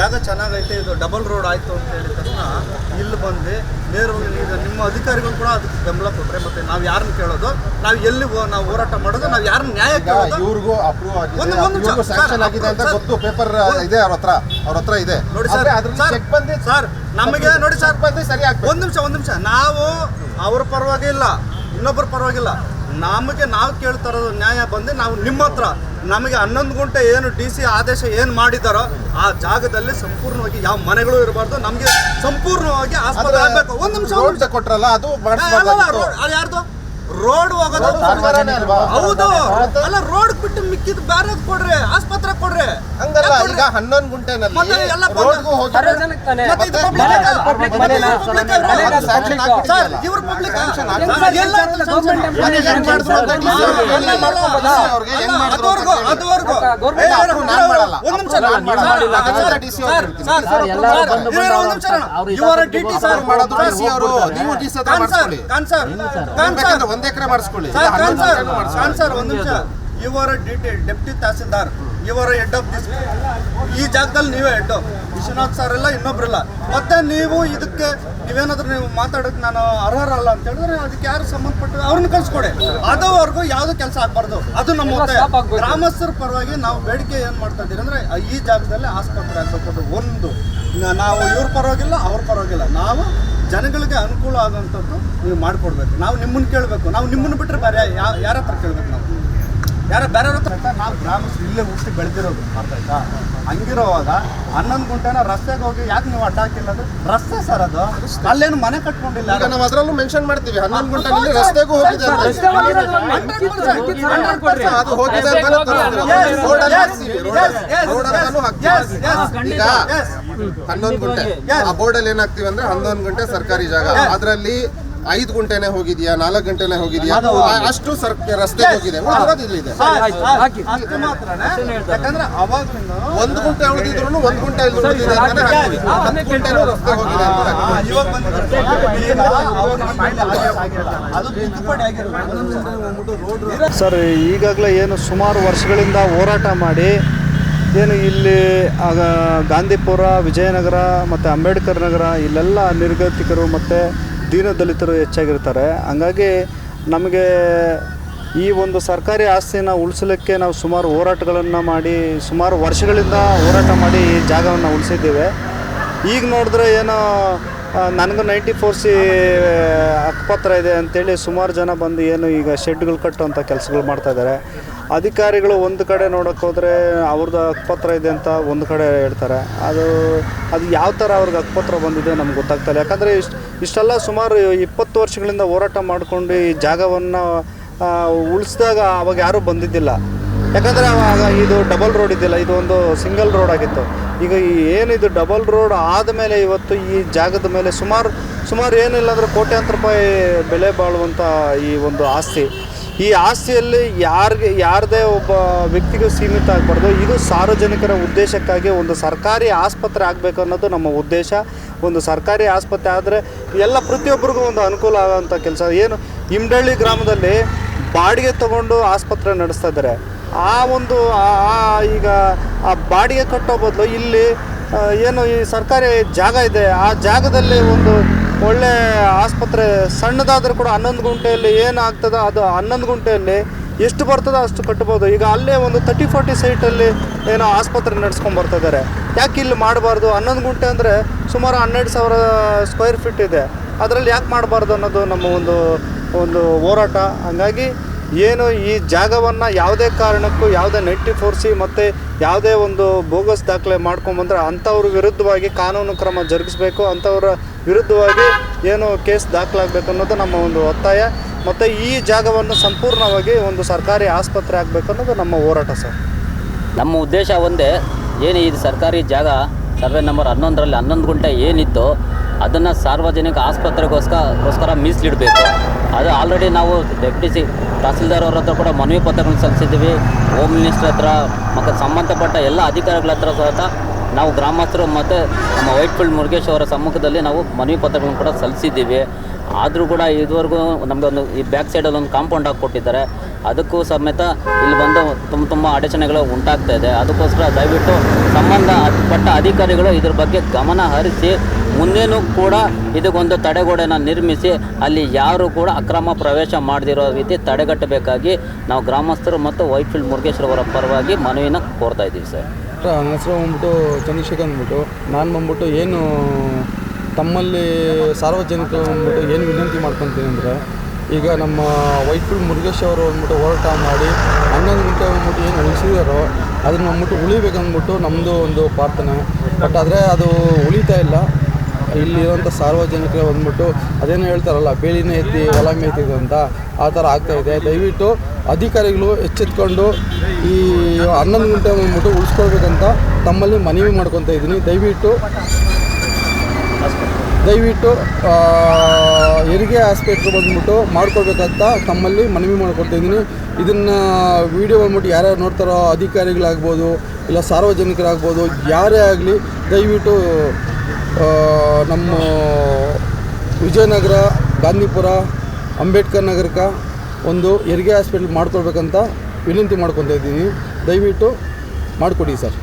ಜಾಗ ಚೆನ್ನಾಗೈತೆ ಇದು ಡಬಲ್ ರೋಡ್ ಆಯಿತು ಅಂತ ಹೇಳಿದ ತಕ್ಷಣ ಇಲ್ಲಿ ಬಂದು ನೇರವಾಗಿ ಈಗ ನಿಮ್ಮ ಅಧಿಕಾರಿಗಳು ಕೂಡ ಅದಕ್ಕೆ ಬೆಂಬಲ ಕೊಟ್ಟರೆ ಮತ್ತೆ ನಾವು ಯಾರನ್ನ ಕೇಳೋದು? ನಾವು ಎಲ್ಲಿ ನಾವು ಹೋರಾಟ ಮಾಡೋದು ನಾವು ಯಾರನ್ನ ನ್ಯಾಯ ಕೇಳೋದು? ಇವ್ರಿಗೂ ಅಪ್ರೂವ್ ಆಗಿದೆ. ಸ್ಯಾಂಕ್ಷನ್ ಆಗಿದೆ ಅಂತ ಗೊತ್ತು. ಪೇಪರ್ ಇದೆ ಅವ್ರ ಹತ್ರ. ಅವ್ರ ಹತ್ರ ಇದೆ. ನೋಡಿ ಸರ್ ಚೆಕ್ ಬಂದಿ ಸರ್ ನಮಗೆ ನೋಡಿ ಸರ್. ಬಂದು ಸರಿ ಒಂದು ಒಂದ್ ನಿಮಿಷ ಒಂದು ನಿಮಿಷ. ನಾವು ಅವ್ರ ಪರವಾಗಿ ಇಲ್ಲ ಇನ್ನೊಬ್ಬರ ಪರವಾಗಿಲ್ಲ. ನಮಗೆ ನಾವು ಕೇಳ್ತಾ ಇರೋದು ನ್ಯಾಯ ಬಂದು ನಾವು ನಿಮ್ಮ ಹತ್ರ ನಮಗೆ ಹನ್ನೊಂದು ಗಂಟೆ ಏನು ಡಿ ಸಿ ಆದೇಶ ಏನು ಮಾಡಿದ್ದಾರೋ ಆ ಜಾಗದಲ್ಲಿ ಸಂಪೂರ್ಣವಾಗಿ ಯಾವ ಮನೆಗಳು ಇರಬಾರ್ದು ನಮಗೆ ಸಂಪೂರ್ಣವಾಗಿ ಆಸ್ಪತ್ರೆ ಆಗಬೇಕು. ಒಂದು ನಿಮಿಷ ಕೊಟ್ರಲ್ಲ ಅದು ಅದು ಯಾರ್ದು? ರೋಡ್ ಹೋಗೋದು? ಹೌದು. ಅಲ್ಲ ರೋಡ್ ಬಿಟ್ಟು ಮಿಕ್ಕಿದ್ ಬೇರೆ ಕೊಡ್ರಿ ಆಸ್ಪತ್ರೆ ಕೊಡ್ರಿ. ಹಂಗಲ್ಲ ಈಗ ಹನ್ನೊಂದು ಗುಂಟೆನಲ್ಲಿ ರೋಡ್ಗೂ ಹೋಗಿ. ಒಂದ್ ಎಕರೆ ಮಾಡಿಸ್ಕೊಳ್ಳಿ. ಒಂದ್ ನಿಮಿಷ. ಇವರ ಡಿಟಿ ಡೆಪ್ಟಿ ತಹಸೀಲ್ದಾರ್. ಇವರ ಹೆಡ್ ಆಫ್ ದಿಸ್ ಈ ಜಾಗದಲ್ಲಿ ನೀವೇ ಹೆಡ್ ವಿಶ್ವನಾಥ್ ಸರ್ ಇಲ್ಲ ಇನ್ನೊಬ್ರಿಲ್ಲ ಮತ್ತೆ ನೀವು ಇದಕ್ಕೆ ನೀವೇನಾದ್ರೂ ನೀವು ಮಾತಾಡೋಕೆ ನಾನು ಅರ್ಹರಲ್ಲ ಅಂತ ಹೇಳಿದ್ರೆ ಅದಕ್ಕೆ ಯಾರು ಸಂಬಂಧಪಟ್ಟ ಅವ್ರನ್ನ ಕಳ್ಸಿಕೊಡಿ. ಅದವರೆಗೂ ಯಾವ್ದು ಕೆಲಸ ಆಗಬಾರ್ದು. ಅದು ನಮ್ಮ ಎಲ್ಲ ಒತ್ತಾಯ ಗ್ರಾಮಸ್ಥರ ಪರವಾಗಿ ನಾವು ಬೇಡಿಕೆ ಏನು ಮಾಡ್ತಾ ಇದ್ದೀರಿ ಅಂದ್ರೆ ಈ ಜಾಗದಲ್ಲಿ ಆಸ್ಪತ್ರೆ ಆಗ್ಬೇಕು. ಒಂದು ನಾವು ಇವ್ರ ಪರವಾಗಿಲ್ಲ ಅವ್ರ ಪರವಾಗಿಲ್ಲ. ನಾವು ಜನಗಳಿಗೆ ಅನುಕೂಲ ಆಗುವಂಥದ್ದು ನೀವು ಮಾಡಿಕೊಡ್ಬೇಕು. ನಾವು ನಿಮ್ಮನ್ನು ಕೇಳಬೇಕು. ನಾವು ನಿಮ್ಮನ್ನು ಬಿಟ್ಟರೆ ಬೇರೆ ಯಾ- ಯಾರ ಹತ್ರ ಕೇಳ್ಬೇಕು ನಾವು? ಯಾರ ಬೇರೆ? ನಾವು ಗ್ರಾಮಸ್ಥರು ಇಲ್ಲೇ ಹುಟ್ಟಿ ಬೆಳೆದಿರೋದು ಅರ್ಥ ಆಯ್ತಾ? ಹಂಗಿರೋವಾಗ ಹನ್ನೊಂದು ಗುಂಟೆನ ರಸ್ತೆಗೆ ಹೋಗಿ ಯಾಕೆ ನೀವು ಅಡ್ಡ ಹಾಕಿಲ್ಲ ಅದು? ರಸ್ತೆ ಸರ್ ಅದು. ಅಲ್ಲೇನು ಮನೆ ಕಟ್ಕೊಂಡಿಲ್ಲ ಈಗ ನಾವು ಅದರಲ್ಲೂ ಮೆನ್ಷನ್ ಮಾಡ್ತೀವಿ. ಹನ್ನೊಂದು ಗುಂಟೆ ರಸ್ತೆಗೂ ಹೋಗಿದೆ. ಅದು ಹೋಗಿದೆ ಈಗ ಹನ್ನೊಂದು ಗುಂಟೆ. ಆ ಬೋರ್ಡಲ್ಲಿ ಏನಾಗ್ತೀವಿ ಅಂದ್ರೆ ಹನ್ನೊಂದು ಗಂಟೆ ಸರ್ಕಾರಿ ಜಾಗ. ಅದರಲ್ಲಿ ಐದು ಗಂಟೆನೆ ಹೋಗಿದ್ಯಾ ನಾಲ್ಕು ಗಂಟೆನೆ ಹೋಗಿದ್ಯಾ? ಅಷ್ಟು ಸರ್ ರಸ್ತೆ ಹೋಗಿದೆ. ಇಲ್ಲಿದೆ. ಮಾತ್ರನೇ ಯಾಕಂದ್ರೆ ಒಂದು ಗುಂಟೆ ಉಳಿದಿದ್ರು ಒಂದು ಗುಂಟೆ ಇಲ್ಲಿ ಉಳಿದಿದೆ ಗುಂಟೆನೂ ರಸ್ತೆ ಹೋಗಿದೆ ಸರ್ ಈಗಾಗಲೇ ಏನು ಸುಮಾರು ವರ್ಷಗಳಿಂದ ಹೋರಾಟ ಮಾಡಿ ಏನು ಇಲ್ಲಿ ಆಗ ಗಾಂಧಿಪುರ ವಿಜಯನಗರ ಮತ್ತು ಅಂಬೇಡ್ಕರ್ ನಗರ ಇಲ್ಲೆಲ್ಲ ನಿರ್ಗತಿಕರು ಮತ್ತು ದೀನದಲಿತರು ಹೆಚ್ಚಾಗಿರ್ತಾರೆ. ಹಂಗಾಗಿ ನಮಗೆ ಈ ಒಂದು ಸರ್ಕಾರಿ ಆಸ್ತಿನ ಉಳಿಸಲಿಕ್ಕೆ ನಾವು ಸುಮಾರು ಹೋರಾಟಗಳನ್ನು ಮಾಡಿ, ಸುಮಾರು ವರ್ಷಗಳಿಂದ ಹೋರಾಟ ಮಾಡಿ ಈ ಜಾಗವನ್ನು ಉಳಿಸಿದ್ದೇವೆ. ಈಗ ನೋಡಿದ್ರೆ ಏನೋ ನನಗೂ ನೈಂಟಿ ಫೋರ್ ಸಿ ಹಕ್ಕುಪತ್ರ ಇದೆ ಅಂತೇಳಿ ಸುಮಾರು ಜನ ಬಂದು ಏನು ಈಗ ಶೆಡ್ಗಳು ಕಟ್ಟುವಂಥ ಕೆಲಸಗಳು ಮಾಡ್ತಾ ಇದ್ದಾರೆ. ಅಧಿಕಾರಿಗಳು ಒಂದು ಕಡೆ ನೋಡೋಕೆ ಹೋದರೆ ಅವ್ರದ್ದು ಹಕ್ಪತ್ರ ಇದೆ ಅಂತ ಒಂದು ಕಡೆ ಹೇಳ್ತಾರೆ. ಅದು ಅದು ಯಾವ ಥರ ಅವ್ರಿಗೆ ಹಕ್ಪತ್ರ ಬಂದಿದೆ ನಮ್ಗೆ ಗೊತ್ತಾಗ್ತಾಯಿಲ್ಲ ಯಾಕಂದರೆ ಇಷ್ಟು, ಇಷ್ಟೆಲ್ಲ ಸುಮಾರು ಇಪ್ಪತ್ತು ವರ್ಷಗಳಿಂದ ಹೋರಾಟ ಮಾಡಿಕೊಂಡು ಈ ಜಾಗವನ್ನು ಉಳಿಸಿದಾಗ ಅವಾಗ ಯಾರೂ ಬಂದಿದ್ದಿಲ್ಲ. ಯಾಕಂದರೆ ಅವಾಗ ಇದು ಡಬಲ್ ರೋಡ್ ಇದ್ದಿಲ್ಲ, ಇದು ಒಂದು ಸಿಂಗಲ್ ರೋಡ್ ಆಗಿತ್ತು. ಈಗ ಏನಿದು ಡಬಲ್ ರೋಡ್ ಆದಮೇಲೆ ಇವತ್ತು ಈ ಜಾಗದ ಮೇಲೆ ಸುಮಾರು ಸುಮಾರು ಏನಿಲ್ಲ ಅಂದರೆ ಕೋಟ್ಯಾಂತರ ರೂಪಾಯಿ ಬೆಲೆ ಬಾಳುವಂಥ ಈ ಒಂದು ಆಸ್ತಿ. ಈ ಆಸ್ತಿಯಲ್ಲಿ ಯಾರಿಗೆ, ಯಾರದೇ ಒಬ್ಬ ವ್ಯಕ್ತಿಗೂ ಸೀಮಿತ ಆಗಬಾರ್ದು. ಇದು ಸಾರ್ವಜನಿಕರ ಉದ್ದೇಶಕ್ಕಾಗಿ ಒಂದು ಸರ್ಕಾರಿ ಆಸ್ಪತ್ರೆ ಆಗಬೇಕು ಅನ್ನೋದು ನಮ್ಮ ಉದ್ದೇಶ. ಒಂದು ಸರ್ಕಾರಿ ಆಸ್ಪತ್ರೆ ಆದರೆ ಎಲ್ಲ ಪ್ರತಿಯೊಬ್ಬರಿಗೂ ಒಂದು ಅನುಕೂಲ ಆಗೋಂಥ ಕೆಲಸ. ಏನು ಇಮ್ಡಳ್ಳಿ ಗ್ರಾಮದಲ್ಲಿ ಬಾಡಿಗೆ ತಗೊಂಡು ಆಸ್ಪತ್ರೆ ನಡೆಸ್ತಾ ಇದ್ದಾರೆ. ಆ ಒಂದು ಈಗ ಆ ಬಾಡಿಗೆ ಕಟ್ಟೋ ಬದಲು ಇಲ್ಲಿ ಏನು ಈ ಸರ್ಕಾರಿ ಜಾಗ ಇದೆ. ಆ ಜಾಗದಲ್ಲಿ ಒಂದು ಒಳ್ಳೆ ಆಸ್ಪತ್ರೆ ಸಣ್ಣದಾದರೂ ಕೂಡ ಹನ್ನೊಂದು ಗುಂಟೆಯಲ್ಲಿ ಏನಾಗ್ತದೆ ಅದು ಹನ್ನೊಂದು ಗುಂಟೆಯಲ್ಲಿ ಎಷ್ಟು ಬರ್ತದೋ ಅಷ್ಟು ಕಟ್ಬೋದು. ಈಗ ಅಲ್ಲೇ ಒಂದು ತರ್ಟಿ ಫೋರ್ಟಿ ಸೈಟಲ್ಲಿ ಏನೋ ಆಸ್ಪತ್ರೆ ನಡೆಸ್ಕೊಂಡು ಬರ್ತಿದ್ದಾರೆ ಯಾಕೆ ಇಲ್ಲಿ ಮಾಡಬಾರ್ದು? ಹನ್ನೊಂದು ಗುಂಟೆ ಅಂದರೆ ಸುಮಾರು ಹನ್ನೆರಡು ಸಾವಿರ ಸ್ಕ್ವೇರ್ ಫೀಟ್ ಇದೆ. ಅದರಲ್ಲಿ ಯಾಕೆ ಮಾಡಬಾರ್ದು ಅನ್ನೋದು ನಮ್ಮ ಒಂದು ಒಂದು ಹೋರಾಟ. ಹಂಗಾಗಿ ಏನು ಈ ಜಾಗವನ್ನು ಯಾವುದೇ ಕಾರಣಕ್ಕೂ, ಯಾವುದೇ ನೆಟ್ಟಿ ಫೋರ್ಸಿ ಮತ್ತು ಯಾವುದೇ ಒಂದು ಬೋಗಸ್ ದಾಖಲೆ ಮಾಡ್ಕೊಂಬಂದ್ರೆ ಅಂಥವ್ರ ವಿರುದ್ಧವಾಗಿ ಕಾನೂನು ಕ್ರಮ ಜರುಗಿಸಬೇಕು. ಅಂಥವ್ರ ವಿರುದ್ಧವಾಗಿ ಏನು ಕೇಸ್ ದಾಖಲಾಗಬೇಕು ಅನ್ನೋದು ನಮ್ಮ ಒಂದು ಒತ್ತಾಯ. ಮತ್ತು ಈ ಜಾಗವನ್ನು ಸಂಪೂರ್ಣವಾಗಿ ಒಂದು ಸರ್ಕಾರಿ ಆಸ್ಪತ್ರೆ ಆಗಬೇಕು ಅನ್ನೋದು ನಮ್ಮ ಹೋರಾಟ ಸರ್. ನಮ್ಮ ಉದ್ದೇಶ ಒಂದೇ, ಏನು ಇದು ಸರ್ಕಾರಿ ಜಾಗ, ಸರ್ವೆ ನಂಬರ್ ಹನ್ನೊಂದರಲ್ಲಿ ಹನ್ನೊಂದು ಗುಂಟೆ ಏನಿತ್ತು ಅದನ್ನು ಸಾರ್ವಜನಿಕ ಆಸ್ಪತ್ರೆಗೋಸ್ಕರ ಮೀಸಲಿಡಬೇಕು. ಅದು ಆಲ್ರೆಡಿ ನಾವು ಡೆಪ್ಟಿ ಸಿ ತಹಸೀಲ್ದಾರ್ ಅವ್ರ ಹತ್ರ ಕೂಡ ಮನವಿ ಪತ್ರಗಳನ್ನು ಸಲ್ಲಿಸಿದ್ದೀವಿ. ಹೋಮ್ ಮಿನಿಸ್ಟರ್ ಹತ್ರ, ಮತ್ತು ಸಂಬಂಧಪಟ್ಟ ಎಲ್ಲ ಅಧಿಕಾರಿಗಳ ಹತ್ರ ಸಹಿತ ನಾವು ಗ್ರಾಮಸ್ಥರು ಮತ್ತು ನಮ್ಮ ವೈಟ್ಫೀಲ್ಡ್ ಮುರುಗೇಶ್ ಅವರ ಸಮ್ಮುಖದಲ್ಲಿ ನಾವು ಮನವಿ ಪತ್ರಗಳನ್ನು ಕೂಡ ಸಲ್ಲಿಸಿದ್ದೀವಿ. ಆದರೂ ಕೂಡ ಇದುವರೆಗೂ ನಮಗೆ ಒಂದು ಈ ಬ್ಯಾಕ್ ಸೈಡಲ್ಲಿ ಒಂದು ಕಾಂಪೌಂಡ್ ಹಾಕ್ಕೊಟ್ಟಿದ್ದಾರೆ ಅದಕ್ಕೂ ಸಮೇತ ಇಲ್ಲಿ ಬಂದು ತುಂಬ ತುಂಬ ಅಡಚಣೆಗಳು ಉಂಟಾಗ್ತಾ ಇದೆ. ಅದಕ್ಕೋಸ್ಕರ ದಯವಿಟ್ಟು ಸಂಬಂಧಪಟ್ಟ ಅಧಿಕಾರಿಗಳು ಇದ್ರ ಬಗ್ಗೆ ಗಮನ ಹರಿಸಿ ಮುಂದೇನೂ ಕೂಡ ಇದಕ್ಕೊಂದು ತಡೆಗೋಡೆನ ನಿರ್ಮಿಸಿ ಅಲ್ಲಿ ಯಾರು ಕೂಡ ಅಕ್ರಮ ಪ್ರವೇಶ ಮಾಡದಿರೋ ರೀತಿ ತಡೆಗಟ್ಟಬೇಕಾಗಿ ನಾವು ಗ್ರಾಮಸ್ಥರು ಮತ್ತು ವೈಟ್ಫೀಲ್ಡ್ ಮುರುಗೇಶ್ವರ ಅವರ ಪರವಾಗಿ ಮನವಿನ ಕೋರ್ತಾ ಇದ್ದೀವಿ, ಸರ್. ನನ್ನ ಹೆಸರು ಬಂದ್ಬಿಟ್ಟು ಚಂದ್ರಶೇಖರ್ ಅಂದ್ಬಿಟ್ಟು. ನಾನು ಬಂದ್ಬಿಟ್ಟು ಏನು ತಮ್ಮಲ್ಲಿ ಸಾರ್ವಜನಿಕರು ಬಂದ್ಬಿಟ್ಟು ಏನು ವಿನಂತಿ ಮಾಡ್ಕೊತೀನಿ ಅಂದರೆ, ಈಗ ನಮ್ಮ ವೈಟ್ಫೀಲ್ಡ್ ಮುರುಗೇಶ್ ಅವರು ಬಂದ್ಬಿಟ್ಟು ಹೋರಾಟ ಮಾಡಿ, ಹನ್ನೊಂದು ಗಂಟೆ ಬಂದ್ಬಿಟ್ಟು ಏನು ಉಳಿಸಿದಾರೋ ಅದನ್ನ ಬಂದ್ಬಿಟ್ಟು ಉಳಿಬೇಕಂದ್ಬಿಟ್ಟು ನಮ್ಮದು ಒಂದು ಪ್ರಾರ್ಥನೆ. ಬಟ್ ಆದರೆ ಅದು ಉಳಿತಾ ಇಲ್ಲ. ಇಲ್ಲಿರುವಂಥ ಸಾರ್ವಜನಿಕರು ಬಂದ್ಬಿಟ್ಟು ಅದೇನೋ ಹೇಳ್ತಾರಲ್ಲ, ಬೇಲಿನೇ ಎತ್ತಿ ಹೊಲ ಮೇಯ್ತಿದೆ ಅಂತ ಆ ಥರ ಆಗ್ತಾಯಿದೆ ದಯವಿಟ್ಟು ಅಧಿಕಾರಿಗಳು ಎಚ್ಚೆತ್ಕೊಂಡು ಈ ಹನ್ನೊಂದು ಗಂಟೆ ಬಂದ್ಬಿಟ್ಟು ಉಳಿಸ್ಕೊಳ್ಬೇಕಂತ ತಮ್ಮಲ್ಲಿ ಮನವಿ ಮಾಡ್ಕೊತಾ ಇದ್ದೀನಿ. ದಯವಿಟ್ಟು ದಯವಿಟ್ಟು ಹೆರಿಗೆ ಆಸ್ಪತ್ರೆ ಬಂದ್ಬಿಟ್ಟು ಮಾಡ್ಕೊಳ್ಬೇಕಂತ ತಮ್ಮಲ್ಲಿ ಮನವಿ ಮಾಡ್ಕೊಳ್ತಾ ಇದ್ದೀನಿ. ಇದನ್ನು ವಿಡಿಯೋ ಬಂದ್ಬಿಟ್ಟು ಯಾರ್ಯಾರು ನೋಡ್ತಾರೋ ಅಧಿಕಾರಿಗಳಾಗ್ಬೋದು, ಇಲ್ಲ ಸಾರ್ವಜನಿಕರಾಗ್ಬೋದು, ಯಾರೇ ಆಗಲಿ ದಯವಿಟ್ಟು ನಮ್ಮ ವಿಜಯನಗರ, ಗಾಂಧಿಪುರ, ಅಂಬೇಡ್ಕರ್ ನಗರಕ್ಕೆ ಒಂದು ಹೆರಿಗೆ ಹಾಸ್ಪಿಟ್ಲ್ ಮಾಡ್ಕೊಳ್ಬೇಕಂತ ವಿನಂತಿ ಮಾಡ್ಕೊತಾ ಇದ್ದೀನಿ. ದಯವಿಟ್ಟು ಮಾಡಿಕೊಡಿ ಸರ್.